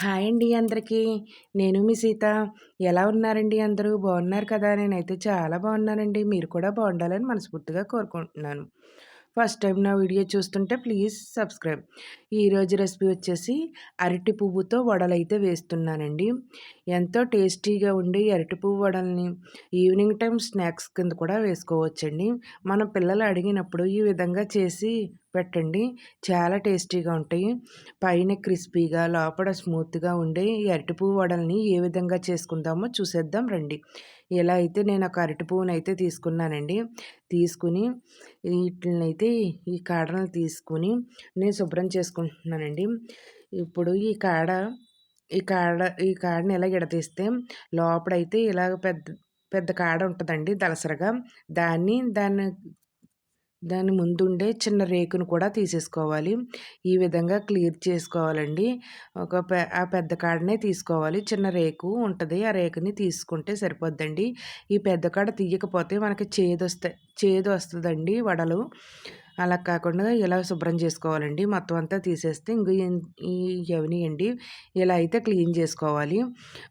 Hi అండి అందరికీ. నేను మీ సీత. ఎలా ఉన్నారండి అందరూ? బాగున్నారు కదా? నేనైతే చాలా బాగున్నానండి. మీరు కూడా బాగుండాలని మనస్ఫూర్తిగా కోరుకుంటున్నాను. ఫస్ట్ టైం నా వీడియో చూస్తుంటే ప్లీజ్ సబ్స్క్రైబ్. ఈరోజు రెసిపీ వచ్చేసి అరటి పువ్వుతో వడలైతే వేస్తున్నానండి. ఎంతో టేస్టీగా ఉండి అరటి పువ్వు వడల్ని ఈవినింగ్ టైం స్నాక్స్ కింద కూడా వేసుకోవచ్చండి. మన పిల్లలు అడిగినప్పుడు ఈ విధంగా చేసి పెట్టండి. చాలా టేస్టీగా ఉంటాయి. పైన క్రిస్పీగా లోపల స్మూత్గా ఉండే ఈ అరటి పువ్వు వడల్ని ఏ విధంగా చేసుకుందామో చూసేద్దాం రండి. ఇలా అయితే నేను ఒక అరటి అయితే తీసుకున్నానండి తీసుకుని వీటిని అయితే ఈ కాడలను తీసుకుని నేను శుభ్రం చేసుకుంటున్నానండి. ఇప్పుడు ఈ కాడ ఈ కాడ ఈ కాడని ఇలా ఎడతీస్తే లోపడైతే ఇలాగ పెద్ద పెద్ద కాడ ఉంటుందండి దలసరగా. దాన్ని దాన్ని దాని ముందుండే చిన్న రేకును కూడా తీసేసుకోవాలి. ఈ విధంగా క్లియర్ చేసుకోవాలండి. ఒక పె ఆ పెద్ద కాడనే తీసుకోవాలి. చిన్న రేకు ఉంటుంది. ఆ రేకుని తీసుకుంటే సరిపోద్దండి. ఈ పెద్ద కాడ తీయకపోతే మనకి చేదు వస్తాయి చేదు వస్తుందండి వడలు. అలా కాకుండా ఇలా శుభ్రం చేసుకోవాలండి. మొత్తం అంతా తీసేస్తే ఇంక ఇవన్నీ అండి ఇలా అయితే క్లీన్ చేసుకోవాలి.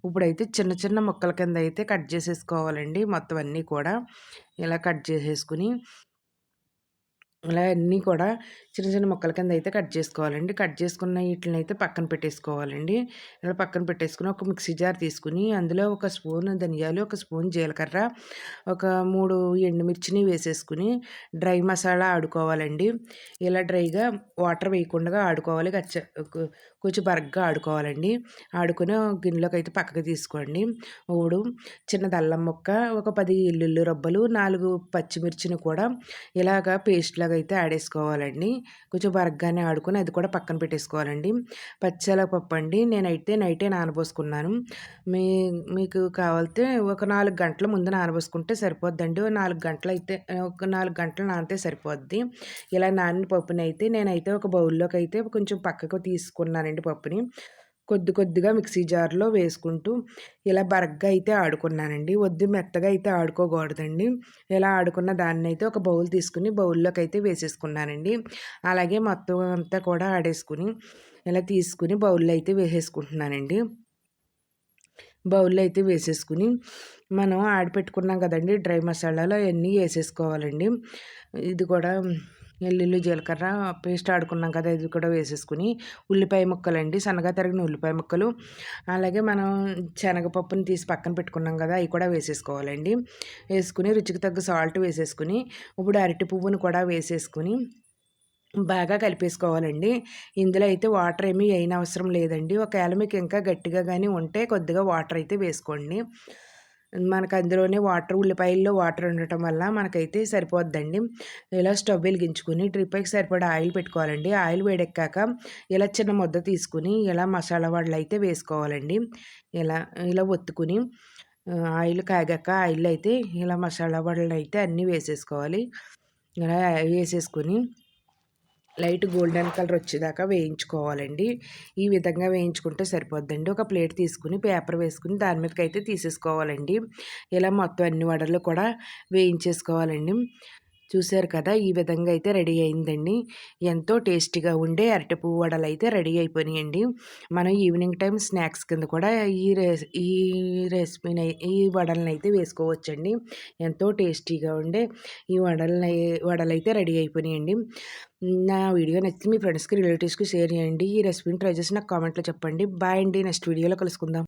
ఇప్పుడైతే చిన్న చిన్న ముక్కల కింద అయితే కట్ చేసేసుకోవాలండి మొత్తం అన్నీ కూడా. ఇలా కట్ చేసేసుకుని ఇలా అన్నీ కూడా చిన్న చిన్న ముక్కల కింద అయితే కట్ చేసుకోవాలండి. కట్ చేసుకున్న వీటిని అయితే పక్కన పెట్టేసుకోవాలండి. ఇలా పక్కన పెట్టేసుకుని ఒక మిక్సీ జార్ తీసుకుని అందులో ఒక స్పూన్ ధనియాలు ఒక స్పూన్ జీలకర్ర ఒక మూడు ఎండుమిర్చిని వేసేసుకుని డ్రై మసాలా ఆడుకోవాలండి. ఇలా డ్రైగా వాటర్ వేయకుండా ఆడుకోవాలి. కచ్చ కొంచెం బరగ్గా ఆడుకోవాలండి. ఆడుకుని గిన్నెలోకి అయితే పక్కకు తీసుకోండి. మూడు చిన్న అల్లం ముక్క ఒక పది ఎల్లుల్లి రబ్బలు నాలుగు పచ్చిమిర్చిని కూడా ఇలాగ పేస్ట్ లాగా అయితే ఆడేసుకోవాలండి కొంచెం బరగ్గానే ఆడుకొని అది కూడా పక్కన పెట్టేసుకోవాలండి. పచ్చల పప్పు అండి. నేనైతే నైటే నానబోసుకున్నాను. మీ మీకు కావాలితే ఒక నాలుగు గంటల ముందు నానబోసుకుంటే సరిపోద్దండి. నాలుగు గంటలు అయితే ఒక నాలుగు గంటలు నానితే సరిపోద్ది. ఇలా నానిన పప్పుని అయితే నేనైతే ఒక బౌల్లోకి అయితే కొంచెం పక్కకు తీసుకున్నానండి పప్పుని. కొద్ది కొద్దిగా మిక్సీ జార్లో వేసుకుంటూ ఇలా బరగ్గా అయితే ఆడుకున్నానండి. వద్దు మెత్తగా అయితే ఆడుకోకూడదండి. ఇలా ఆడుకున్న దాన్ని అయితే ఒక బౌల్ తీసుకుని బౌల్లోకి అయితే వేసేసుకున్నానండి. అలాగే మొత్తం అంతా కూడా ఆడేసుకుని ఇలా తీసుకుని బౌల్లో అయితే వేసేసుకుంటున్నానండి. బౌల్లో అయితే వేసేసుకుని మనం ఆడిపెట్టుకున్నాం కదండి డ్రై మసాలాలు అవన్నీ వేసేసుకోవాలండి. ఇది కూడా వెల్లుల్లి జీలకర్ర పేస్ట్ ఆడుకున్నాం కదా ఇది కూడా వేసేసుకుని ఉల్లిపాయ ముక్కలు అండి సన్నగా తరిగిన ఉల్లిపాయ ముక్కలు. అలాగే మనం శనగపప్పుని తీసి పక్కన పెట్టుకున్నాం కదా అవి కూడా వేసేసుకోవాలండి. వేసుకుని రుచికి తగ్గ సాల్ట్ వేసేసుకుని ఇప్పుడు అరటి పువ్వును కూడా వేసేసుకుని బాగా కలిపేసుకోవాలండి. ఇందులో అయితే వాటర్ ఏమీ అయిన అవసరం లేదండి. ఒకవేళ మీకు ఇంకా గట్టిగా కానీ ఉంటే కొద్దిగా వాటర్ అయితే వేసుకోండి. మనకు అందులోనే వాటర్ ఉల్లిపాయల్లో వాటర్ ఉండటం వల్ల మనకైతే సరిపోద్దండి. ఇలా స్టవ్ వెలిగించుకుని ట్రిప్కి సరిపడా ఆయిల్ పెట్టుకోవాలండి. ఆయిల్ వేడెక్కాక ఇలా చిన్న ముద్ద తీసుకుని ఇలా మసాలా వడలు అయితే వేసుకోవాలండి. ఇలా ఇలా ఒత్తుకుని ఆయిల్ కాగాక ఆయిల్ అయితే ఇలా మసాలా వడలు అయితే అన్నీ వేసేసుకోవాలి. ఇలా వేసేసుకుని లైట్ గోల్డెన్ కలర్ వచ్చేదాకా వేయించుకోవాలండి. ఈ విధంగా వేయించుకుంటే సరిపోద్దండి. ఒక ప్లేట్ తీసుకుని పేపర్ వేసుకుని దాని మీదకి అయితే తీసేసుకోవాలండి. ఇలా మొత్తం అన్ని వడలు కూడా వేయించేసుకోవాలండి. చూశారు కదా! ఈ విధంగా అయితే రెడీ అయిందండి. ఎంతో టేస్టీగా ఉండే అరటిపువ్వు వడలు అయితే రెడీ అయిపోయినాయండి. మనం ఈవినింగ్ టైం స్నాక్స్ కింద కూడా ఈ రెసి ఈ రెసిపీని ఈ వడలను అయితే వేసుకోవచ్చండి. ఎంతో టేస్టీగా ఉండే ఈ వడలని వడలు అయితే రెడీ అయిపోయినాయండి. నా వీడియో నచ్చితే మీ ఫ్రెండ్స్కి రిలేటివ్స్కి షేర్ చేయండి. ఈ రెసిపీని ట్రై చేసి నాకు కామెంట్లో చెప్పండి. బాయ్ అండి. నెక్స్ట్ వీడియోలో కలుసుకుందాం.